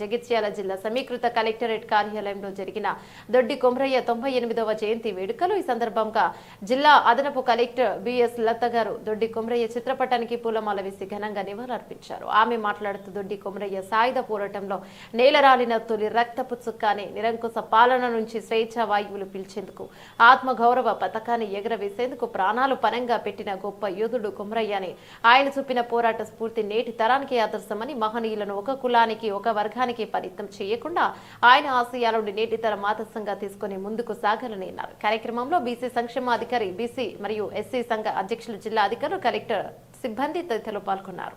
జగిత్యాల జిల్లా సమీకృత కలెక్టరేట్ కార్యాలయంలో జరిగిన దొడ్డి కొమరయ్య తొంభై ఎనిమిదవ జయంతి వేడుకలు ఈ సందర్భంగా జిల్లా అదనపు కలెక్టర్ బిఎస్ లత గారు దొడ్డి కొమరయ్య చిత్రపటానికి పూలమాల వేసి ఘనంగా నివాళులర్పించారు. ఆమె మాట్లాడుతూ దొడ్డి కొమరయ్య సాయుధ పోరాటంలో నేలరాలిన తొలి రక్తపు చుక్కానే నిరంకుశ పాలన నుంచి స్వేచ్ఛ వాయువులు పిలిచేందుకు ఆత్మ గౌరవ పథకాన్ని ఎగరవేసేందుకు ప్రాణాలు పనంగా పెట్టిన గొప్ప యోధుడు కుమరయ్య అని ఆయన చూపిన పోరాట స్ఫూర్తి నేటి తరానికి ఆదర్శమని మహనీయులను ఒక కులానికి ఒక వర్గానికి పరితం చేయకుండా ఆయన ఆశయాలను నేటి తరం ఆదర్శంగా తీసుకుని ముందుకు సాగాలని అన్నారు. కార్యక్రమంలో బీసీ సంక్షేమ అధికారి బీసీ మరియు ఎస్సీ సంఘ అధ్యక్షులు జిల్లా అధికారులు కలెక్టర్ సిబ్బంది తదితరులు పాల్గొన్నారు.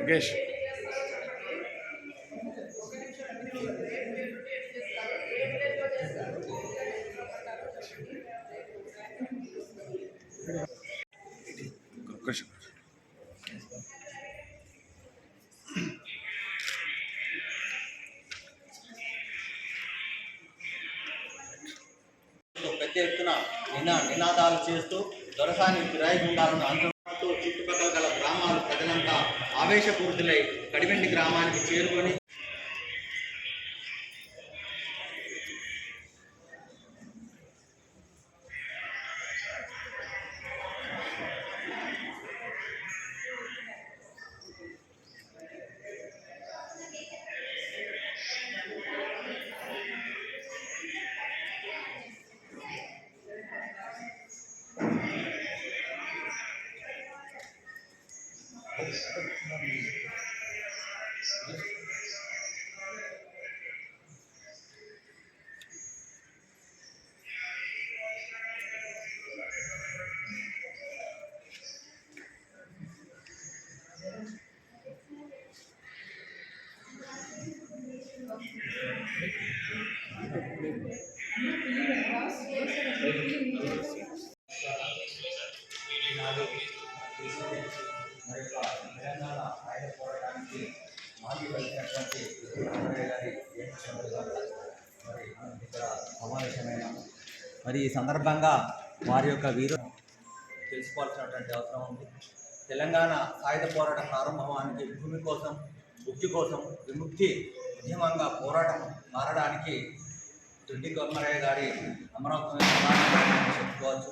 Mukesh. ఎత్తున నినా నినాదాలు చేస్తూ దొరసాని కిరాయి గుండాలను అంతమంతో చుట్టుపక్కల గల గ్రామాలు ప్రజలంతా ఆవేశపూరితులై కడివెండి గ్రామానికి చేరుకొని మరి ఈ సందర్భంగా వారి యొక్క వీరు తెలుసుకోవాల్సినటువంటి అవసరం ఉంది. తెలంగాణ సాయుధ పోరాట ప్రారంభానికి భూమి కోసం ముక్తి కోసం విముక్తి ఉద్యమంగా పోరాటం మారడానికి దొడ్డి కొమ్మరయ్య గారి అమరావతి చెప్పుకోవచ్చు.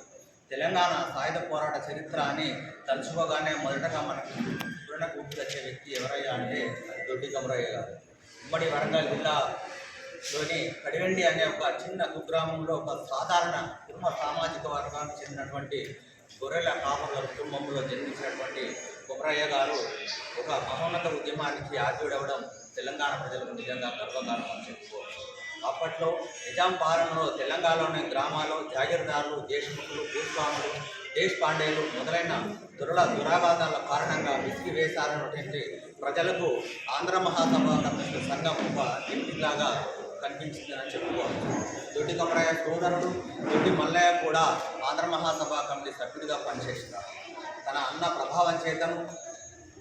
తెలంగాణ సాయుధ పోరాట చరిత్ర అని తలుచుకోగానే మొదటగా మనకు స్ఫురణకు వచ్చే వ్యక్తి ఎవరయ్యా అంటే దొడ్డి కొమరయ్య గారు. ఉమ్మడి వరంగల్ లోని కడివెండి అనే ఒక చిన్న కుగ్రామంలో ఒక సాధారణ కుటుంబ సామాజిక వర్గానికి చెందినటువంటి గొర్రెల కాపుల కుటుంబంలో జన్మించినటువంటి కొమరయ్య గారు ఒక మహోన్నత ఉద్యమానికి ఆద్యుడవడం తెలంగాణ ప్రజలకు నిజంగా గర్వకారణం అని చెప్పుకోవచ్చు. అప్పట్లో నిజాం పాలనలో తెలంగాణలోని గ్రామాల్లో జాగీర్దారులు దేశముఖులు భూస్వాములు దేశపాండేలు మొదలైన దురల దురాఘాతాల కారణంగా విసిగివేశారన్నటువంటి ప్రజలకు ఆంధ్ర మహాసభ కమ్యూనిస్టు సంఘం ఒక గిఫ్టింగ్లాగా కనిపించిందని చెప్పుకోవాలి దొడ్డి కమరయ్య సోదరుడు దొడ్డి మల్లయ్య కూడా ఆంధ్ర మహాసభ కమిటీ సభ్యుడిగా పనిచేసినారు తన అన్న ప్రభావం చేతను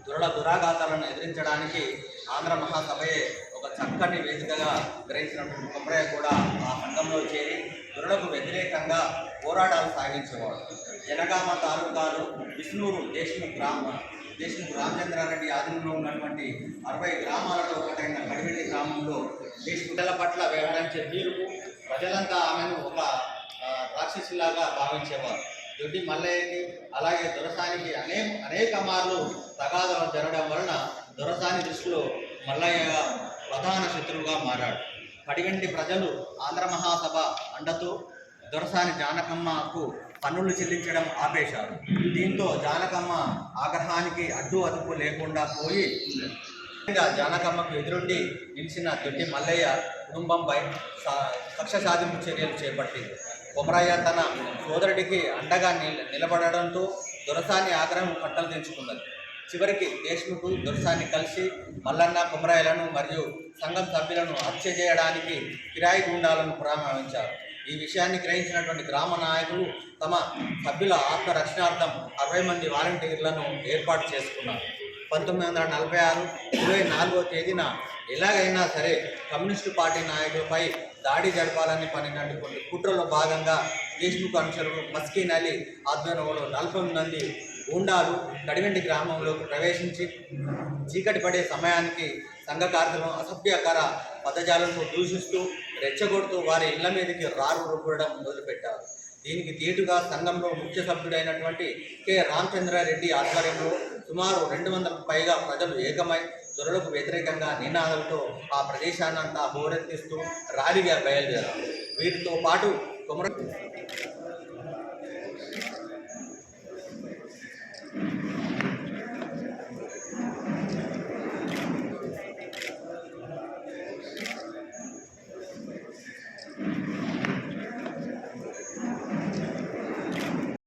దురడ దురాఘాతాలను ఎదిరించడానికి ఆంధ్ర మహాసభయే ఒక చక్కని వేదికగా గ్రహించినటువంటి కొమరయ్య కూడా ఆ సంఘంలో చేరి దురలకు వ్యతిరేకంగా పోరాటాలు సాగించేవాడు. జనగామ తాలూకాలు విష్ణూరు దేశముఖ్ గ్రామ దేశముఖ్ రామచంద్రారెడ్డి ఆధీనంలో ఉన్నటువంటి అరవై గ్రామాలలో ఒకటైన కడివెల్లి గ్రామంలో దేశముఖల పట్ల వ్యవహరించే తీరుకు ప్రజలంతా ఆమెను ఒక రాక్షసిలాగా భావించేవారు. దొడ్డి మల్లయ్యకి అలాగే దొరసానికి అనేక అనేక మార్లు తగాదాలు జరగడం వలన దొరసాని దృష్టిలో మల్లయ్య ప్రధాన శత్రువుగా మారాడు. పడిగంటి ప్రజలు ఆంధ్ర మహాసభ అండతో దొరసాని జానకమ్మకు పన్నులు చెల్లించడం ఆపేశారు. దీంతో జానకమ్మ ఆగ్రహానికి అడ్డు అదుపు లేకుండా పోయి జానకమ్మకు ఎదురుండి నిలిచిన దొడ్డి మల్లయ్య కుటుంబంపై సా- కక్ష సాధింపు చర్యలు చేపట్టింది. కొమరయ్య తన సోదరుడికి అండగా నిల నిలబడడంతో దొరసాని ఆగ్రహం కట్టలు తెంచుకున్నది. చివరికి దేశ్ముఖ్ దొరసాన్ని కలిసి మల్లన్న కుమరాయలను మరియు సంఘం సభ్యులను హత్య చేయడానికి కిరాయి గుండాలను ప్రారంభించారు ఈ విషయాన్ని గ్రహించినటువంటి గ్రామ నాయకులు తమ సభ్యుల ఆత్మ రక్షణార్థం అరవై మంది వాలంటీర్లను ఏర్పాటు చేసుకున్నారు. పంతొమ్మిది వందల నలభై ఆరు ఇరవై నాలుగో తేదీన ఎలాగైనా సరే కమ్యూనిస్టు పార్టీ నాయకులపై దాడి జరపాలని పనినటువంటి కుట్రలో భాగంగా దేశ్ముఖ్ అనుచరులు మస్కీన్ అలీ ఆధ్వర్యంలో నలభై మంది గూండాలు కడివెండి గ్రామంలోకి ప్రవేశించి చీకటి పడే సమయానికి సంఘ అసభ్యకర పదజాలంతో దూషిస్తూ రెచ్చగొడుతూ వారి ఇళ్ళ మీదకి రారు రుబ్బడం మొదలుపెట్టారు. దీనికి తీటుగా సంఘంలో ముఖ్య సభ్యుడైనటువంటి కె. రామచంద్రారెడ్డి ఆధ్వర్యంలో సుమారు రెండు వందలకు పైగా ప్రజలు ఏకమై దొరలకు వ్యతిరేకంగా నినాదాలతో ఆ ప్రదేశాన్నంతా హోరెత్తిస్తూ ర్యాలీగా బయలుదేరారు. వీరితో పాటు కుమర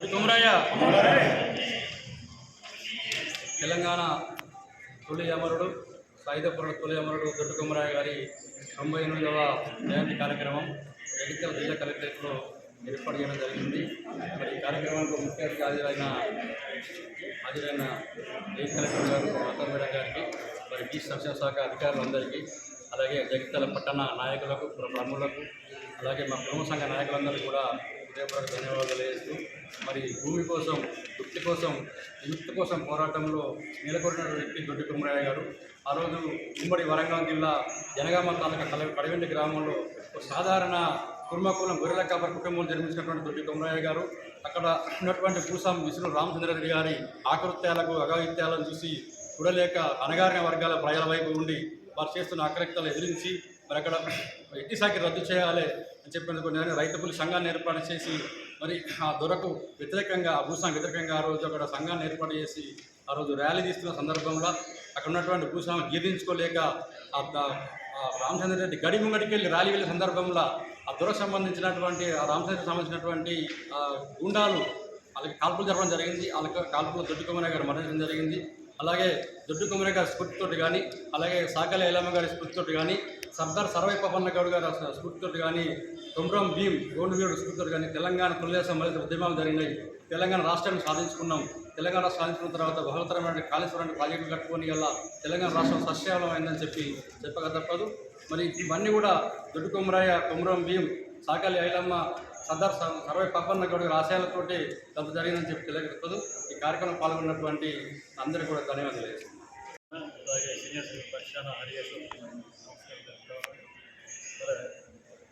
కుమరయ్య తెలంగాణ తొలి అమరుడు సాయుధపురుడు తొలి అమరుడు దొడ్డు కుమరయ్య గారి తొంభై ఎనిమిదవ జయంతి కార్యక్రమం జగిత్యాల జిల్లా కలెక్టరేట్లో ఏర్పాటు చేయడం జరిగింది. మరి ఈ కార్యక్రమానికి ముఖ్య అతిథి హాజరైన హాజరైన జగిత్ కలెక్టర్ గారు మాతా మేడం గారికి మరి బీచ్ సంక్షేమ శాఖ అధికారులందరికీ అలాగే జగిత్యాల పట్టణ నాయకులకు ప్రముఖులకు అలాగే మా కుటుంబ సంఘ నాయకులందరికీ కూడా హృదయపూర్వక ధన్యవాదాలు తెలియజేస్తూ మరి భూమి కోసం వృత్తి కోసం విముక్తి కోసం పోరాటంలో నెలకొన్న వ్యక్తి దొడ్డి కుమరయ్య గారు ఆ రోజు ఉమ్మడి వరంగల్ జిల్లా జనగామ తాలూకా కల కడవెండి గ్రామంలో ఒక సాధారణ కుర్మకులం గొర్రెల కాపర్ కుటుంబం జన్మించినటువంటి దొడ్డి కుమరయ్య గారు. అక్కడ ఉన్నటువంటి భూస్వామి విష్ణు రామచంద్రరెడ్డి గారి ఆకృత్యాలకు అఘాయిత్యాలను చూసి చూడలేక అనగారిన వర్గాల ప్రజల వైపు ఉండి వారు చేస్తున్న ఆకృత్యాలు ఎదిరించి మరి అక్కడ ఎట్టి రద్దు చేయాలి అని చెప్పినందుకు నేను రైతు కూలి సంఘాన్ని ఏర్పాటు చేసి మరి ఆ దొరకు వ్యతిరేకంగా ఆ భూస్వామి వ్యతిరేకంగా ఆ రోజు అక్కడ సంఘాన్ని ఏర్పాటు చేసి ఆ రోజు ర్యాలీ తీస్తున్న సందర్భంలో అక్కడ ఉన్నటువంటి భూస్వామి జీర్ణించుకోలేక ఆ రామచంద్ర రెడ్డి గడి ముంగడికి వెళ్ళి ర్యాలీ వెళ్ళే సందర్భంలో ఆ దొరకు సంబంధించినటువంటి ఆ రామచంద్ర సంబంధించినటువంటి గుండాలు వాళ్ళకి కాల్పులు జరపడం జరిగింది. వాళ్ళకి కాల్పులు దొడ్డు కుమార్ గారు మరణించడం జరిగింది. అలాగే దొడ్డు కుమార్ గారి స్ఫూర్తితోటి కానీ అలాగే సాకల ఎల్లమ్మ గారి స్ఫూర్తితోటి కానీ సర్దార్ సర్వై పవన్న గౌడ్ గారు స్ఫూర్తితోటి కానీ కొమ్రం భీం గోండు గోండువీరుడు స్ఫూర్తితోటి కానీ తెలంగాణ తొలిదేశం మరింత ఉద్యమాలు జరిగినాయి. తెలంగాణ రాష్ట్రాన్ని సాధించుకున్నాం. తెలంగాణ రాష్ట్రం తర్వాత బహుళతరమైన కాళేశ్వరాన్ని ప్రాజెక్టులు కట్టుకొని ఇలా తెలంగాణ రాష్ట్రం సస్యావలమైందని చెప్పి చెప్పక తప్పదు. మరి ఇవన్నీ కూడా దొడ్డు కుమరయ్య కుమరం భీం సాకలి ఐలమ్మ సర్దార్ స- సర్వై పప్పన్న గౌడ్ ఆశయాలతోటి కొంత జరిగిందని చెప్పి తెలియక తప్పదు ఈ కార్యక్రమం పాల్గొన్నటువంటి అందరికీ కూడా ధన్యవాదాలు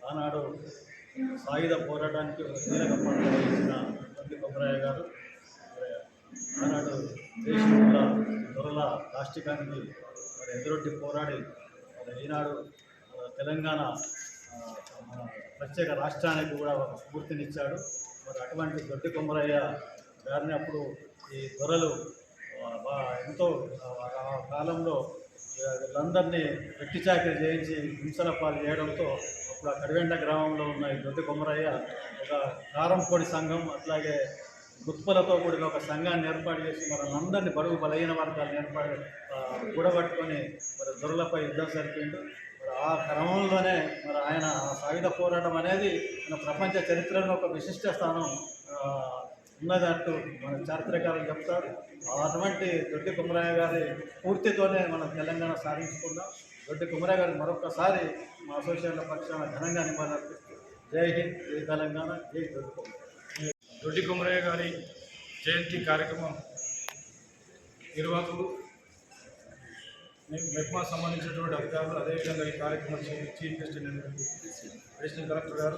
ఆనాడు సాయుధ పోరాటానికి కీలక వహించిన తల్లి గారు ఆనాడు దేశంలో దొరల రాష్ట్రీకానికి మరి ఎదురొడ్డి పోరాడి మరి ఈనాడు తెలంగాణ మన ప్రత్యేక రాష్ట్రానికి కూడా ఒక స్ఫూర్తినిచ్చాడు. మరి అటువంటి దొడ్డి కొమరయ్య గారిని అప్పుడు ఈ దొరలు ఎంతో ఆ, కాలంలో వీళ్ళందరినీ వెట్టి చాకరీ చేయించి హింసల పాలు చేయడంతో అప్పుడు ఆ కడివెండ గ్రామంలో ఉన్న ఈ దొడ్డి కొమరయ్య ఒక కారం పొడి సంఘం అట్లాగే గుత్పలతో కూడిన ఒక సంఘాన్ని ఏర్పాటు చేసి మన అందరినీ బరువు బలహీన వర్గాలను ఏర్పాటు కూడబట్టుకొని మరి దొరలపై యుద్ధం జరిపిండు. మరి ఆ క్రమంలోనే మరి ఆయన ఆ సాయుధ పోరాటం అనేది మన ప్రపంచ చరిత్రలో ఒక విశిష్ట స్థానం ఆ, ఉన్నదంటూ మన చారిత్రకారులు చెప్తారు. అటువంటి దొడ్డి కుమరయ్య గారి పూర్తితోనే మనం తెలంగాణ సాధించుకున్నాం దొడ్డి కుమరయ్య గారిని మరొకసారి మా అసోసియేషన్ల పక్షాన ఘనంగా నివాళులర్పిస్తూ జై హింద్ జై తెలంగాణ జై దొడ్డి కుమరయ్య. దొడ్డి కుమరయ్య గారి జయంతి కార్యక్రమం నిర్వాహకులు మెప్మా సంబంధించినటువంటి అధికారులు అదేవిధంగా ఈ కార్యక్రమం చీఫ్ గెస్ట్ అడిషనల్ కలెక్టర్ గారు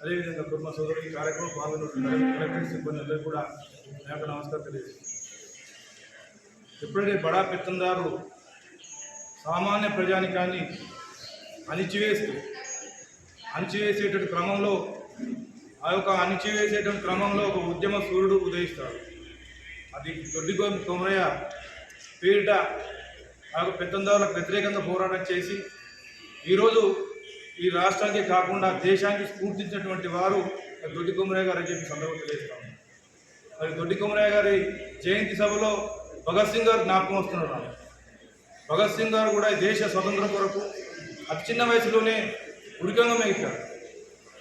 అదేవిధంగా కుటుంబ సోదరులు ఈ కార్యక్రమం పాల్గొంటున్నారు కలెక్టర్ సిబ్బంది అందరూ కూడా నా యొక్క నమస్కారం తెలియజేస్తున్నాను. ఎప్పుడైతే బడా పెత్తందారులు సామాన్య ప్రజానికాన్ని అణిచివేస్తూ అణిచివేసేటువంటి క్రమంలో ఆ యొక్క అణిచివేసేటువంటి క్రమంలో ఒక ఉద్యమ సూర్యుడు ఉదయిస్తాడు. అది దొడ్డి గో- కొమరయ్య పేరిట ఆ యొక్క పెత్తందారులకు వ్యతిరేకంగా పోరాటం చేసి ఈరోజు ఈ రాష్ట్రానికి కాకుండా దేశానికి స్ఫూర్తించినటువంటి వారు దొడ్డి కొమరయ్య గారు అని చెప్పి సందర్భం తెలియజేస్తాం మరి దొడ్డి కొమరయ్య గారి జయంతి సభలో భగత్ సింగ్ గారు జ్ఞాపకం వస్తున్నారు భగత్ సింగ్ గారు కూడా దేశ స్వతంత్రం కొరకు అతి చిన్న వయసులోనే ఉరికంగా మేగిస్తారు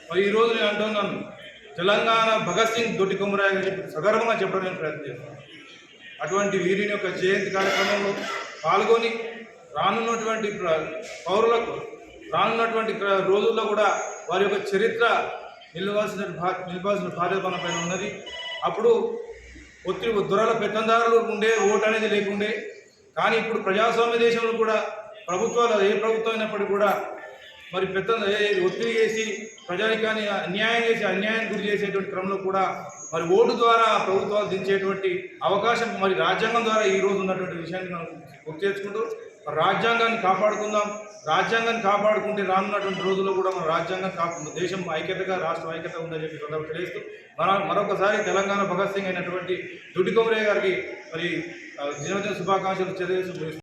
మరి రోజు నేను అంటున్నాను. తెలంగాణ భగత్ సింగ్ దొడ్డి కొమరాయ అని చెప్పి సగర్వంగా చెప్పడానికి ప్రయత్నం చేస్తాను. అటువంటి వీరిని యొక్క జయంతి కార్యక్రమంలో పాల్గొని రానున్నటువంటి పౌరులకు రానున్నటువంటి రోజుల్లో కూడా వారి యొక్క చరిత్ర నిలవాల్సిన భా నిలవాల్సిన బాధ్యత పైన ఉన్నది. అప్పుడు ఒత్తిడి దొరల పెత్తందారులు ఉండే ఓటు అనేది లేకుండే. కానీ ఇప్పుడు ప్రజాస్వామ్య దేశంలో కూడా ప్రభుత్వాలు ఏ ప్రభుత్వం అయినప్పటికీ కూడా మరి పెద్ద ఒత్తిడి చేసి ప్రజానికాన్ని అన్యాయం చేసి అన్యాయం గురి చేసేటువంటి క్రమంలో కూడా మరి ఓటు ద్వారా ప్రభుత్వాలు దించేటువంటి అవకాశం మరి రాజ్యాంగం ద్వారా ఈ రోజు ఉన్నటువంటి విషయాన్ని మనం గుర్తు చేసుకుంటూ మరి రాజ్యాంగాన్ని కాపాడుకుందాం. రాజ్యాంగాన్ని కాపాడుకుంటే రానున్నటువంటి రోజుల్లో కూడా మన రాజ్యాంగం కాకుండా దేశం ఐక్యతగా రాష్ట్రం ఐక్యత ఉందని చెప్పి సందర్భం తెలియజేస్తూ మన మరొకసారి తెలంగాణ భగత్ సింగ్ అయినటువంటి దుడ్డి కొమరే గారికి మరి ఆ, శుభాకాంక్షలు తెలియజేస్తూ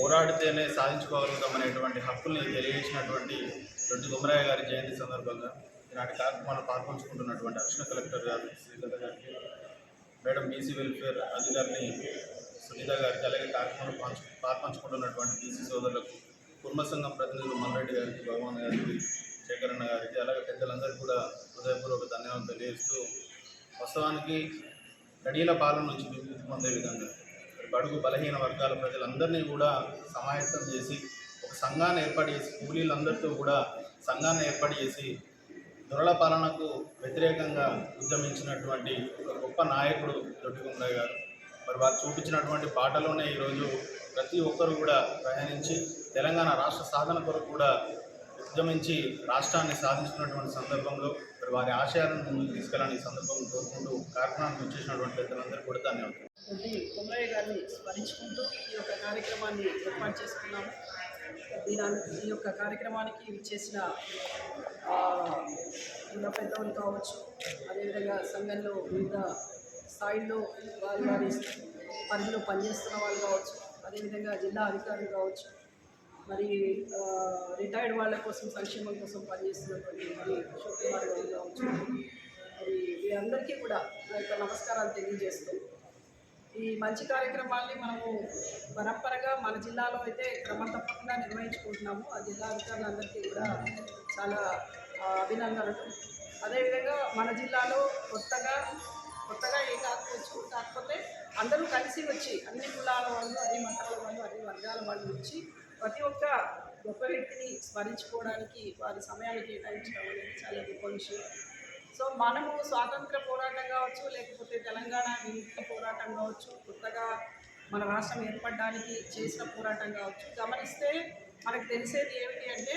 పోరాడితేనే సాధించుకోగలుగుతాం అనేటువంటి హక్కుల్ని తెలియజేసినటువంటి దొడ్డి గుమరాయ గారి జయంతి సందర్భంగా ఈనాటి కార్యక్రమాలు పాల్పంచుకుంటున్నటువంటి అర్చన కలెక్టర్ గారు శ్రీలత గారికి మేడం బీసీ వెల్ఫేర్ అధికారిని సునీత గారికి అలాగే కార్యక్రమాలు పంచు పాల్పంచుకుంటున్నటువంటి బీసీ సోదరులకు కుటుంబ సంఘం ప్రతినిధులు మల్రెడ్డి గారికి భగవాన్ గారికి శేఖరన్న గారికి అలాగే పెద్దలందరికీ కూడా హృదయపూర్వక ధన్యవాదాలు తెలియజేస్తూ వాస్తవానికి గడియల పాలన నుంచి విముక్తి పొందే విధంగా బడుగు బలహీన వర్గాల ప్రజలందరినీ కూడా సమాయత్తం చేసి ఒక సంఘాన్ని ఏర్పాటు చేసి కూలీలందరితో కూడా సంఘాన్ని ఏర్పాటు చేసి దొరల పాలనకు వ్యతిరేకంగా ఉద్యమించినటువంటి ఒక గొప్ప నాయకుడు దొడ్డి గారు. మరి వారు చూపించినటువంటి బాటలోనే ఈరోజు ప్రతి ఒక్కరు కూడా ప్రయాణించి తెలంగాణ రాష్ట్ర సాధన కొరకు కూడా ఉద్యమించి రాష్ట్రాన్ని సాధించుకున్నటువంటి సందర్భంలో మరి వారి ఆశయాలను ముందుకు తీసుకెళ్ళాలని సందర్భం సందర్భంలో కోరుకుంటూ కార్యక్రమానికి వచ్చేసినటువంటి పెద్దలందరూ కూడా ధన్యవాదాలు. తల్లి కుమరయ్య గారిని స్మరించుకుంటూ ఈ యొక్క కార్యక్రమాన్ని ఏర్పాటు చేసుకున్నాము. దీని ఈ యొక్క కార్యక్రమానికి ఇచ్చేసిన ఉన్న పెద్దవాళ్ళు కావచ్చు అదేవిధంగా సంఘంలో వివిధ స్థాయిల్లో వారి వారి పరిధిలో పనిచేస్తున్న వాళ్ళు కావచ్చు అదేవిధంగా జిల్లా అధికారులు కావచ్చు మరి రిటైర్డ్ వాళ్ళ కోసం సంక్షేమం కోసం పనిచేస్తున్నటువంటి మరి అశోక్ కుమార్ గారు కావచ్చు మరి వీరందరికీ కూడా నా యొక్క నమస్కారాలు తెలియజేస్తూ ఈ మంచి కార్యక్రమాల్ని మనము పరంపరగా మన జిల్లాలో అయితే క్రమం తప్పకుండా నిర్వహించుకుంటున్నాము. ఆ జిల్లా అధికారులందరికీ కూడా చాలా అభినందనలు. అదేవిధంగా మన జిల్లాలో కొత్తగా కొత్తగా ఏం కాకపోవచ్చు కాకపోతే అందరూ కలిసి వచ్చి అన్ని కులాల వాళ్ళు అన్ని మతాల వాళ్ళు అన్ని వర్గాల వాళ్ళు వచ్చి ప్రతి ఒక్క గొప్ప వ్యక్తిని స్మరించుకోవడానికి వారి సమయాన్ని కేటాయించడం అనేది చాలా గొప్ప విషయం. సో మనము స్వాతంత్ర పోరాటం కావచ్చు లేకపోతే తెలంగాణ విముక్త పోరాటం కావచ్చు కొత్తగా మన రాష్ట్రం ఏర్పడడానికి చేసిన పోరాటం కావచ్చు గమనిస్తే మనకు తెలిసేది ఏమిటి అంటే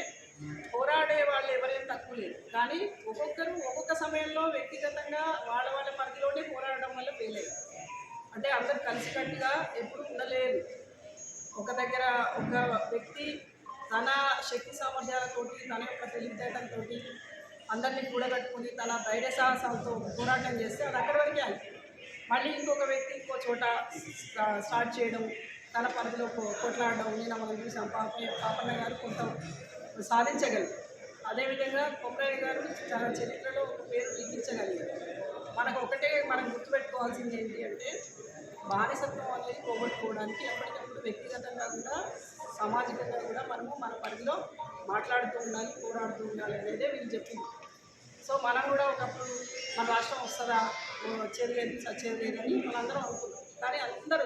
పోరాడే వాళ్ళు ఎవరేం తక్కువ లేదు కానీ ఒక్కొక్కరు ఒక్కొక్క సమయంలో వ్యక్తిగతంగా వాళ్ళ వాళ్ళ పరిధిలోనే పోరాడడం వల్ల వేలేదు అంటే అందరు కలిసికట్టుగా ఎప్పుడు ఉండలేదు ఒక దగ్గర ఒక వ్యక్తి తన శక్తి సామర్థ్యాలతోటి తన యొక్క తెలివితేటలతోటి అందరినీ కూడగట్టుకుని తన ధైర్య సాహసాలతో పోరాటం చేస్తే అది అక్కడి వరకే ఆగింది. మళ్ళీ ఇంకొక వ్యక్తి ఇంకో చోట స్టార్ట్ చేయడం తన పరిధిలో కొట్లాడడం నేను మనం చూసాం పాప పాపన్న గారు కొంత సాధించగలిగారు అదేవిధంగా కొమ్మరయ్య గారు తన చరిత్రలో ఒక పేరు లిఖించగలిగారు మనకు ఒకటే మనం గుర్తుపెట్టుకోవాల్సింది ఏంటి అంటే బానిసత్వం అనేది పోగొట్టుకోవడానికి ఎప్పటికప్పుడు వ్యక్తిగతంగా కూడా సామాజికంగా కూడా మనము మన పరిధిలో మాట్లాడుతూ ఉండాలి పోరాడుతూ ఉండాలి అనేదే వీళ్ళు చెప్పింది. సో మనం కూడా ఒకప్పుడు మన రాష్ట్రం వస్తుందా? వచ్చేది లేదు చచ్చేది లేదని మనందరం అనుకున్నాం. కానీ అందరూ